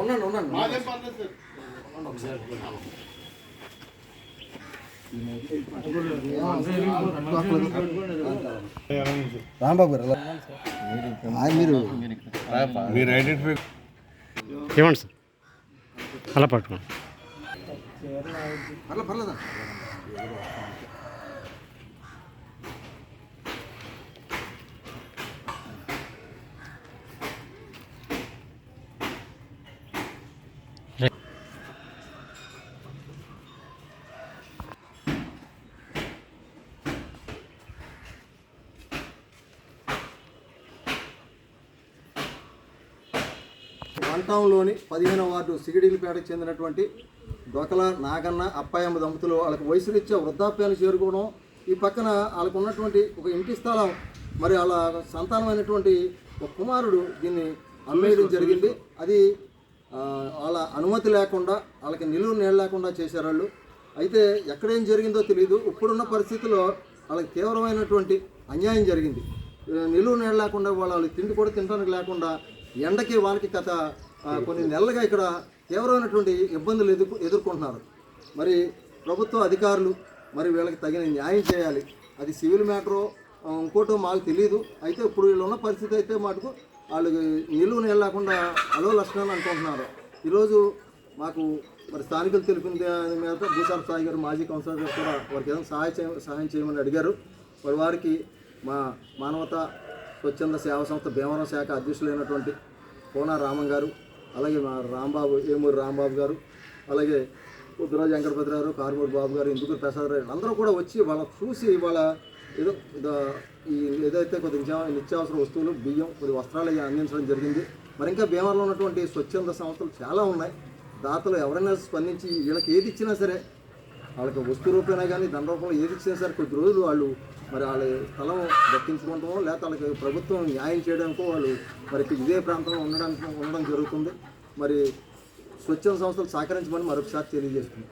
ఉన్నాను ఉన్నాను రాంబాబు గారు మీరు. మీరు ఐడెంటిఫై ఇవ్వండి సార్? అలా పట్టుకోండి. పర్లేదు? వన్ టౌన్లోని పదిహేనవ వార్డు సిగిడిలపేటకు చెందినటువంటి డొకల నాగన్న అప్పాయమ్మ దంపతులు వాళ్ళకి వయసు రీత్యా వృద్ధాప్యాన్ని చేరుకోవడం ఈ పక్కన వాళ్ళకు ఉన్నటువంటి ఒక ఇంటి స్థలం మరి వాళ్ళ సంతానమైనటువంటి ఒక కుమారుడు దీన్ని అమ్మేయడం జరిగింది. అది వాళ్ళ అనుమతి లేకుండా వాళ్ళకి నిలువు నీళ్ళు లేకుండా చేశారు వాళ్ళు. అయితే ఎక్కడేం జరిగిందో తెలియదు ఇప్పుడున్న పరిస్థితుల్లో వాళ్ళకి తీవ్రమైనటువంటి అన్యాయం జరిగింది. నిలువు నీళ్ళు లేకుండా వాళ్ళు వాళ్ళకి తిండి కూడా తినడానికి లేకుండా ఎండకి వానకి గత కొన్ని నెలలుగా ఇక్కడ తీవ్రమైనటువంటి ఇబ్బందులు ఎదుర్కొ ఎదుర్కొంటున్నారు. మరి ప్రభుత్వ అధికారులు మరి వీళ్ళకి తగిన న్యాయం చేయాలి. అది సివిల్ మ్యాటరో ఇంకోటో మాకు తెలియదు అయితే ఇప్పుడు వీళ్ళు ఉన్న పరిస్థితి అయితే మటుకు వాళ్ళు నీళ్ళు లేకుండా అలో లక్షణాలు అనుకుంటున్నారు. ఈరోజు మాకు మరి స్థానికులు తెలిపిన దాని మీద భూసార సాయి గారు మాజీ కౌన్సిలర్ గారు కూడా వారికి ఏదైనా సహాయ చేయ సహాయం చేయమని అడిగారు. మరి వారికి మా మానవత స్వచ్ఛంద సేవా సంస్థ భీమవరం శాఖ అధ్యక్షులైనటువంటి కోన రామం గారు అలాగే మా రాంబాబు ఏమూరి రాంబాబు గారు అలాగే ఉద్రాజ్ వెంకటపతి గారు కారుమూరి బాబు గారు ఇందుకూరు ప్రసాద్ గారు అందరూ కూడా వచ్చి వాళ్ళ చూసి ఇవాళ ఏదో ఈ ఏదైతే కొద్ది నిత్యావసర వస్తువులు బియ్యం కొద్ది వస్త్రాలు అందించడం జరిగింది. మరి ఇంకా భీమవరంలో ఉన్నటువంటి స్వచ్ఛంద సంస్థలు చాలా ఉన్నాయి. దాతలు ఎవరైనా స్పందించి వీళ్ళకి ఏది ఇచ్చినా సరే వాళ్ళకి వస్తు రూపేనా కానీ ధన రూపంలో ఏది ఇచ్చినా సరే కొద్ది రోజులు వాళ్ళు మరి వాళ్ళ స్థలం దక్కించుకోవటమో లేకపోతే వాళ్ళకి ప్రభుత్వం న్యాయం చేయడానికో వాళ్ళు మరి ఇదే ప్రాంతంలో ఉండడానికి ఉండడం జరుగుతుంది. మరి స్వచ్ఛంద సంస్థలు సహకరించమని మరొకసారి తెలియజేస్తుంది